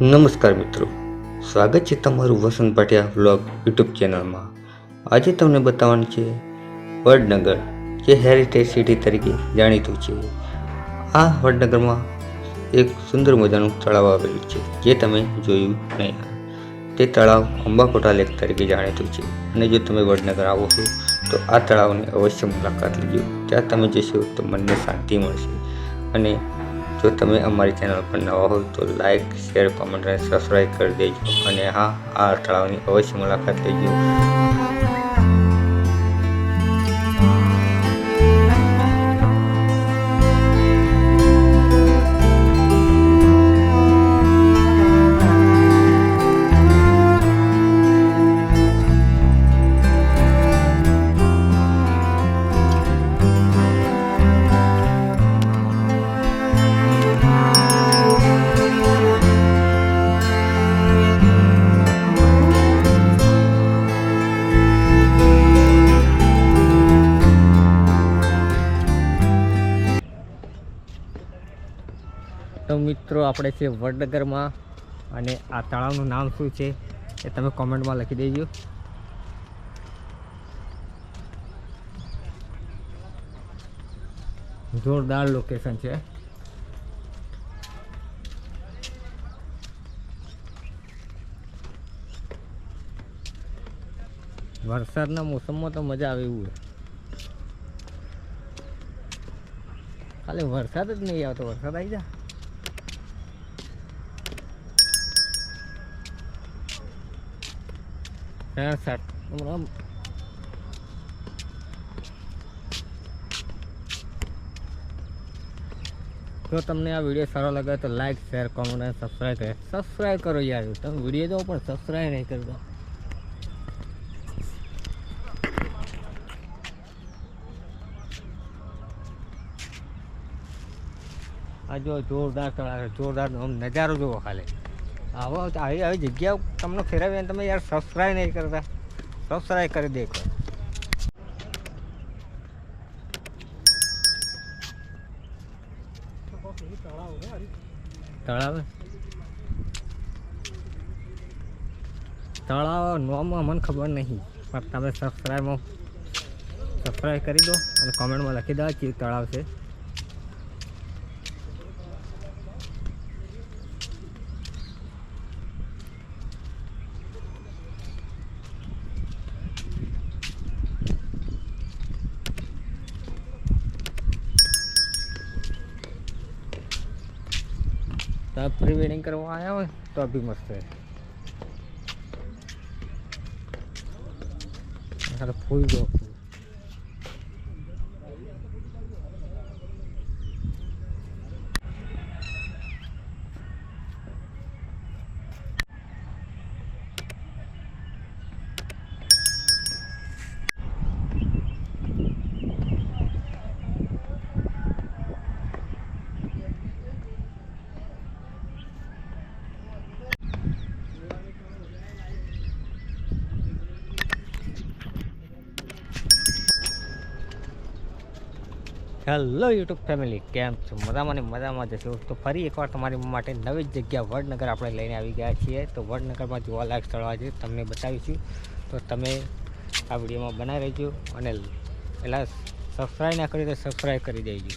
નમસ્કાર મિત્રો. સ્વાગત છે તમારું વસંત પાટિયા વ્લોગ યુટ્યુબ ચેનલમાં. આજે તમને બતાવવાનું છે વડનગર, જે હેરિટેજ સિટી તરીકે જાણીતું છે. આ વડનગરમાં એક સુંદર મજાનું તળાવ આવેલું છે, જે તમે જોયું નહીં. તે તળાવ અંબાકોટા લેક તરીકે જાણીતું છે. અને જો તમે વડનગર આવો છો, તો આ તળાવની અવશ્ય મુલાકાત લેજો. ત્યાં તમે જશો, તો મનને શાંતિ મળશે. અને જો તમે અમારી ચેનલ પર નવા હોય તો લાઇક શેર, કોમેન્ટ અને સબસ્ક્રાઈબ કરી દેજો. અને હા, આ તળાવની અવશ્ય મુલાકાત લેજો. તો મિત્રો, આપણે છે વડનગરમાં અને આ તળાવનું નામ શું છે એ તમે કોમેન્ટમાં લખી દેજો. જોરદાર લોકેશન છે. વરસાદના મોસમમાં તો મજા આવે એવું ખાલી વરસાદ જ નહીં આવતો, વરસાદ આવી જા સાઠ હમણાં જો તમને આ વીડિયો સારો લાગે તો લાઈક શેર કોમેન્ટ અને સબસ્ક્રાઈબ કરે. સબસ્ક્રાઈબ કરો યાર. તમે વીડિયો જો પણ સબસ્ક્રાઈબ નહીં કરતા. આ જો જોરદાર છે, જોરદાર આમ નજારો જોવો ખાલી. આવો, આવી આવી જગ્યાઓ તમને ફેરવીને તમે યાર સબસ્ક્રાઈબ નહીં કરતા. સબસ્ક્રાઈબ કરી દેખો તળાવ તળાવ? નોમાં, મને ખબર નહીં. પણ તમે સબસ્ક્રાઈબમાં સબસ્ક્રાઈબ કરી દો અને કોમેન્ટમાં લખી દો કે તળાવ છે. તમે પ્રી વેડિંગ કરવા આવ્યા હોય તો બી મસ્ત છે. ફૂલ જો હેલો યુટ્યુબ ફેમિલી કેમ છો? મજામાં ને મજામાં જશો તો ફરી એકવાર તમારી માટે નવી જગ્યા વડનગર આપણે લઈને આવી ગયા છીએ. તો વડનગરમાં જોવાલાયક સ્થળો આજે તમને બતાવીશું. તો તમે આ વિડીયોમાં બનાવી રહેજો અને પહેલાં સબસ્ક્રાઈબ ના કરી તો સબસ્ક્રાઈબ કરી દેજો.